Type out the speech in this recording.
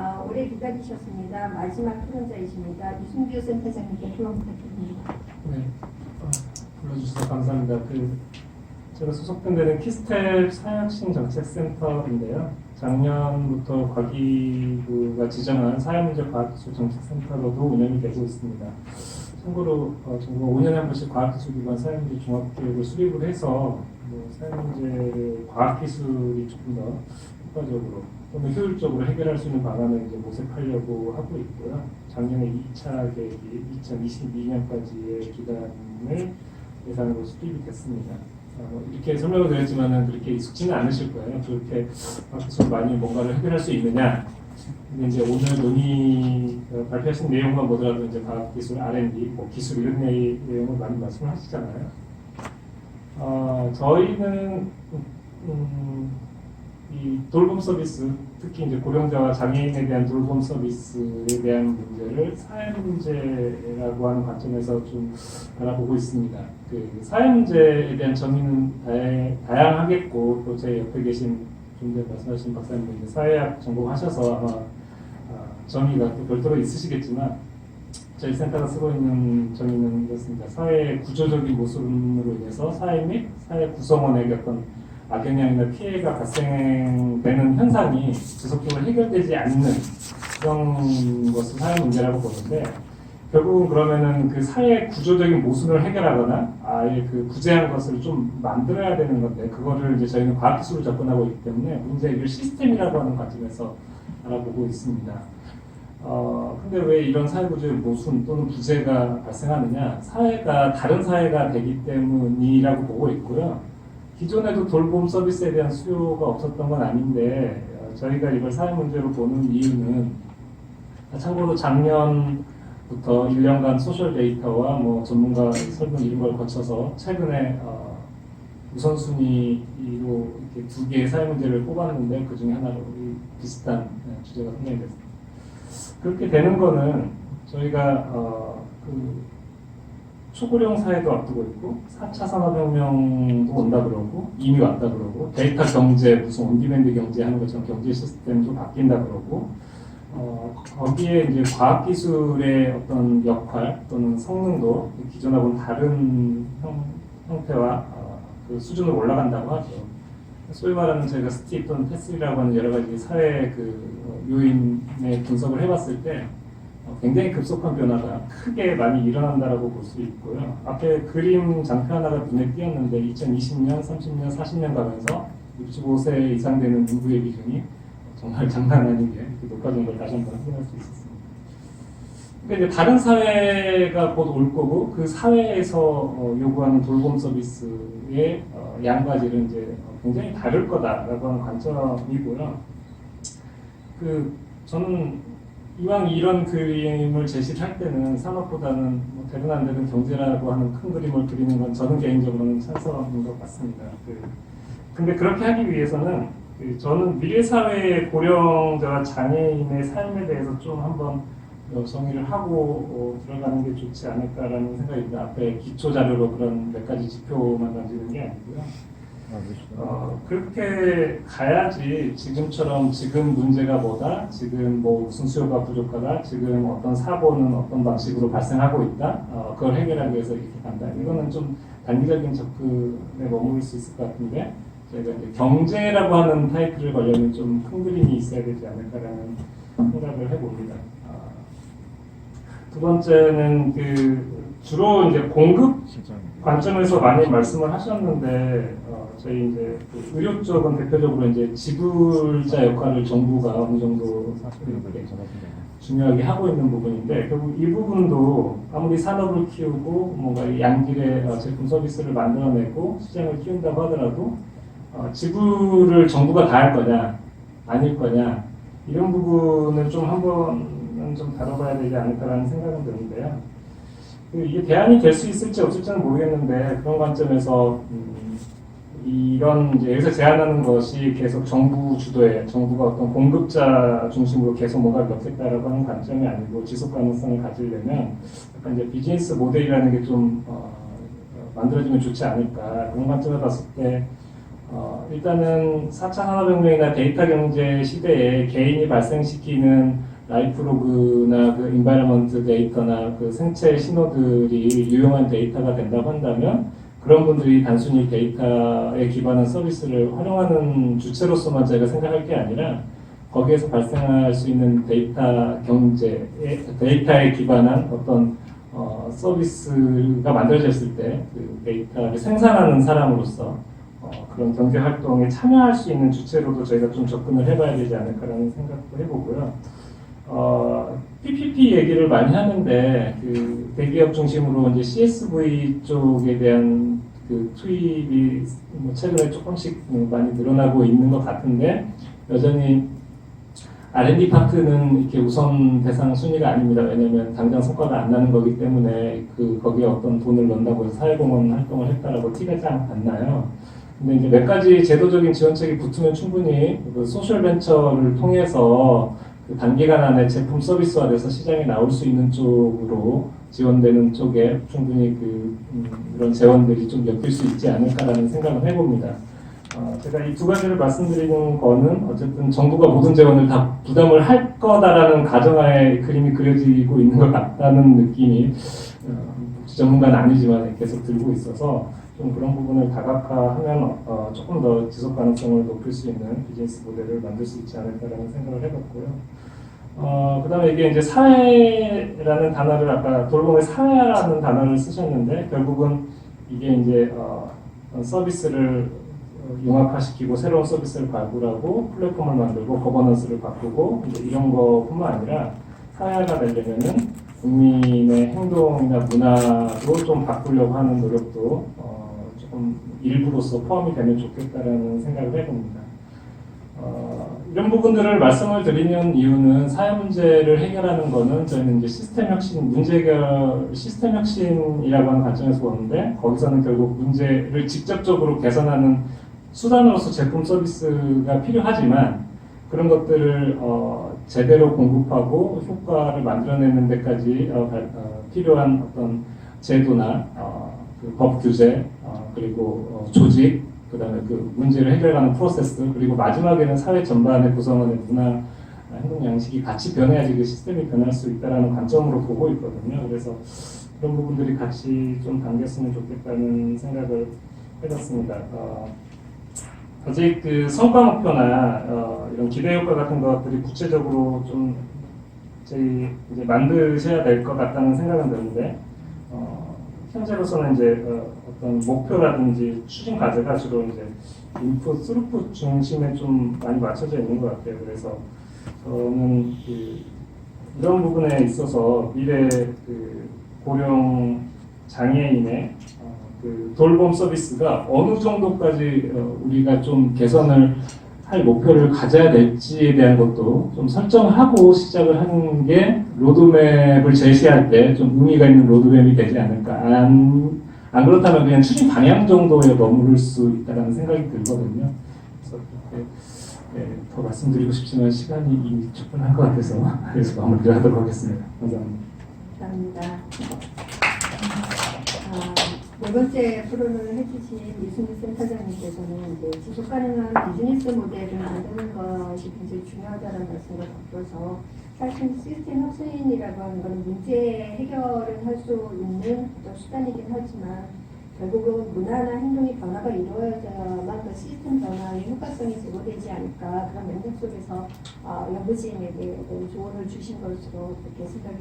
아, 오래 기다리셨습니다. 마지막 토론자이십니다. 유승규 센터장님께 floor 부탁드립니다. 네, 어, 불러주셔서 감사합니다. 그 제가 소속된 데는 키스텝 사회혁신 정책센터인데요. 작년부터 과기부가 지정한 사회문제 과학기술 정책센터로도 운영이 되고 있습니다. 참고로 어, 정부가 5년에 한 번씩 과학기술기관 사회문제 종합계획을 수립을 해서 뭐 사회문제를 과학기술이 조금 더 효과적으로 또는 효율적으로 해결할 수 있는 방안을 이제 모색하려고 하고 있고요. 작년에 2차 계획이 2022년까지의 기간을 예산으로 수립이 됐습니다. 어, 뭐 이렇게 설명을 드렸지만은 그렇게 익숙지는 않으실 거예요. 그렇게 과학기술 많이 뭔가를 해결할 수 있느냐. 근데 이제 오늘 논의 어, 발표하신 내용만 보더라도 이제 과학기술 R&D, 뭐 기술 이런 내- 내용을 많이 말씀을 하시잖아요. 어, 저희는 음, 이 돌봄 서비스, 특히 이제 고령자와 장애인에 대한 돌봄 서비스에 대한 문제를 사회 문제라고 하는 관점에서 좀 바라보고 있습니다. 그 사회 문제에 대한 정의는 다양, 다양 하겠고 또 제 옆에 계신 좀 전에 말씀하신 박사님도 사회학 전공하셔서 아마 아, 정의가 또 별도로 있으시겠지만 저희 센터가 쓰고 있는 정의는 이렇습니다. 사회의 구조적인 모순으로 인해서 사회 및 사회 구성원에게 어떤 악영향이나 피해가 발생되는 현상이 지속적으로 해결되지 않는 그런 것을 사회 문제라고 보는데 결국은 그러면은 그 사회 구조적인 모순을 해결하거나 아예 그 구제한 것을 좀 만들어야 되는 건데 그거를 이제 저희는 과학기술을 접근하고 있기 때문에 문제 해결 시스템이라고 하는 관점에서 알아보고 있습니다. 어, 근데 왜 이런 사회구조의 모순 또는 부재가 발생하느냐? 사회가 다른 사회가 되기 때문이라고 보고 있고요. 기존에도 돌봄 서비스에 대한 수요가 없었던 건 아닌데 어, 저희가 이걸 사회 문제로 보는 이유는 아, 참고로 작년부터 1년간 소셜 데이터와 뭐 전문가 설문 이런 걸 거쳐서 최근에 어, 우선순위로 이렇게 두 개의 사회 문제를 뽑았는데 그 중에 하나로 이 비슷한 네, 주제가 선정이 됐습니다. 그렇게 되는 거는 저희가 어, 그 초고령 사회도 앞두고 있고 4차 산업혁명도 온다 그러고 이미 왔다 그러고 데이터 경제 무슨 온디맨드 경제 하는 것처럼 경제 시스템도 바뀐다 그러고 어, 거기에 이제 과학기술의 어떤 역할 또는 성능도 기존하고는 다른 형, 형태와 어, 그 수준으로 올라간다고 하죠. 소위 말하는 저희가 스틱 또는 패스라고 하는 여러 가지 사회 그 어, 요인의 분석을 해봤을 때 어, 굉장히 급속한 변화가 크게 많이 일어난다라고 볼 수 있고요. 앞에 그림 장표 하나가 눈에 띄었는데 2020년, 30년, 40년 가면서 65세 이상 되는 인구의 비중이 정말 장난 아니게 이렇게 높아진 걸 다시 한번 확인할 수 있었습니다. 근데 이제 다른 사회가 곧 올 거고 그 사회에서 어, 요구하는 돌봄 서비스의 어, 양과질은 이제 어, 굉장히 다를 거다라고 하는 관점이고요. 그 저는 이왕 이런 그림을 제시를 할 때는 산업보다는 뭐 되든 안 되든 경제라고 하는 큰 그림을 그리는 건 저는 개인적으로는 찬성인 것 같습니다. 그, 근데 그렇게 하기 위해서는 그 저는 미래 사회의 고령자와 장애인의 삶에 대해서 좀 한번 어, 정의를 하고 어, 들어가는 게 좋지 않을까라는 생각입니다. 앞에 기초 자료로 그런 몇 가지 지표만 던지는 게 아니고요. 어, 그렇게 가야지 지금처럼 지금 문제가 뭐다, 지금 뭐 무슨 수요가 부족하다, 지금 어떤 사고는 어떤 방식으로 발생하고 있다, 어, 그걸 해결하기 위해서 이렇게 간다. 이거는 좀 단기적인 접근에 머무를 수 있을 것 같은데, 저희가 이제 경제라고 하는 타이틀을 걸려면 좀 큰 그림이 있어야 되지 않을까라는 생각을 해봅니다. 어, 두 번째는 그 주로 이제 공급 관점에서 많이 말씀을 하셨는데 어, 저희 이제 그 의료 쪽은 대표적으로 이제 지불자 역할을 정부가 어느 정도 중요하게 하고 있는 부분인데 결국 이 부분도 아무리 산업을 키우고 뭔가 이 양질의 어, 제품 서비스를 만들어내고 시장을 키운다고 하더라도 어, 지불을 정부가 다 할 거냐 아닐 거냐 이런 부분은 좀 한번은 좀 다뤄봐야 되지 않을까라는 생각은 드는데요. 그 이게 대안이 될 수 있을지 없을지는 모르겠는데 그런 관점에서 음, 이런 이제 여기서 제안하는 것이 계속 정부 주도의 정부가 어떤 공급자 중심으로 계속 뭔가를 넣겠다라고 하는 관점이 아니고 지속 가능성을 가지려면 약간 이제 비즈니스 모델이라는 게좀 어, 어, 만들어지면 좋지 않을까. 그런 관점을 봤을 때 어, 일단은 4차 산업혁명이나 데이터 경제 시대에 개인이 발생시키는 라이프로그나 그 인바이러먼트 데이터나 그 생체 신호들이 유용한 데이터가 된다고 한다면 그런 분들이 단순히 데이터에 기반한 서비스를 활용하는 주체로서만 저희가 생각할 게 아니라 거기에서 발생할 수 있는 데이터 경제, 데이터에 기반한 어떤 어, 서비스가 만들어졌을 때 그 데이터를 생산하는 사람으로서 어, 그런 경제 활동에 참여할 수 있는 주체로도 저희가 좀 접근을 해봐야 되지 않을까라는 생각도 해보고요. 어, PPP 얘기를 많이 하는데 그 대기업 중심으로 이제 CSV 쪽에 대한 그 투입이 뭐 최근에 조금씩 많이 늘어나고 있는 것 같은데 여전히 R&D 파트는 이렇게 우선 대상 순위가 아닙니다. 왜냐하면 당장 성과가 안 나는 거기 때문에 그 거기에 어떤 돈을 넣는다고 해서 사회공헌 활동을 했다라고 티가 잘안 나요. 근데 이제 몇 가지 제도적인 지원책이 붙으면 충분히 그 소셜 벤처를 통해서 그 단기간 안에 제품 서비스화돼서 시장에 나올 수 있는 쪽으로 지원되는 쪽에 충분히 그 음, 이런 재원들이 좀 엮일 수 있지 않을까라는 생각을 해봅니다. 어, 제가 이 두 가지를 말씀드리는 거는 어쨌든 정부가 모든 재원을 다 부담을 할 거다라는 가정하에 그림이 그려지고 있는 것 같다는 느낌이 어, 전문가는 아니지만 계속 들고 있어서 좀 그런 부분을 다각화하면 어, 조금 더 지속 가능성을 높일 수 있는 비즈니스 모델을 만들 수 있지 않을까라는 생각을 해봤고요. 어, 그 다음에 이게 이제 사회라는 단어를 아까 돌봄의 사회라는 단어를 쓰셨는데 결국은 이게 이제 어, 어, 서비스를 어, 융합화시키고 새로운 서비스를 발굴하고 플랫폼을 만들고 거버넌스를 바꾸고 이런 거뿐만 아니라 사회가 되려면은 국민의 행동이나 문화도 좀 바꾸려고 하는 노력도 어, 조금 일부로서 포함이 되면 좋겠다라는 생각을 해봅니다. 어, 이런 부분들을 말씀을 드리는 이유는 사회 문제를 해결하는 거는 저희는 이제 시스템 혁신, 문제 해결, 시스템 혁신이라고 하는 관점에서 보는데 거기서는 결국 문제를 직접적으로 개선하는 수단으로서 제품 서비스가 필요하지만 그런 것들을 어, 제대로 공급하고 효과를 만들어내는 데까지 어, 발- 어, 필요한 어떤 제도나 어, 그 법 규제 어, 그리고 어, 조직 그 다음에 그 문제를 해결하는 프로세스 그리고 마지막에는 사회 전반의 구성원의 문화 행동 양식이 같이 변해야지 그 시스템이 변할 수 있다라는 관점으로 보고 있거든요. 그래서 그런 부분들이 같이 좀 당겼으면 좋겠다는 생각을 해봤습니다. 어, 아직 그 성과 목표나 어, 이런 기대 효과 같은 것들이 구체적으로 좀 저희 이제 만드셔야 될 것 같다는 생각은 드는데 어, 현재로서는 이제 어, 어떤 목표라든지 추진 과제가 주로 이제 인풋, 스루풋 중심에 좀 많이 맞춰져 있는 것 같아요. 그래서 저는 그 이런 부분에 있어서 미래 그 고령 장애인의 어, 그 돌봄 서비스가 어느 정도까지 어, 우리가 좀 개선을 할 목표를 가져야 될지에 대한 것도 좀 설정하고 시작을 하는 게 로드맵을 제시할 때 좀 의미가 있는 로드맵이 되지 않을까. 안, 안 그렇다면 그냥 추진 방향 정도에 머무를 수 있다는 생각이 들거든요. 그래서 그렇게 네, 더 말씀드리고 싶지만 시간이 이미 충분한 것 같아서 그래서 마무리를 하도록 하겠습니다. 감사합니다. 감사합니다. 아, 네 번째 토론을 해주신 이승기 센터장님께서는 이제 지속 가능한 비즈니스 모델을 만드는 것이 굉장히 중요하다는 말씀을 덧줘서 사실 시스템 혁신이라고 하는 것은 문제 해결을 할 수 있는 어떤 수단이긴 하지만 결국은 문화나 행동의 변화가 이루어져야만 그 시스템 변화의 효과성이 제고되지 않을까 그런 맥락 속에서 어, 연구진에게 조언을 주신 것으로 그렇게 생각이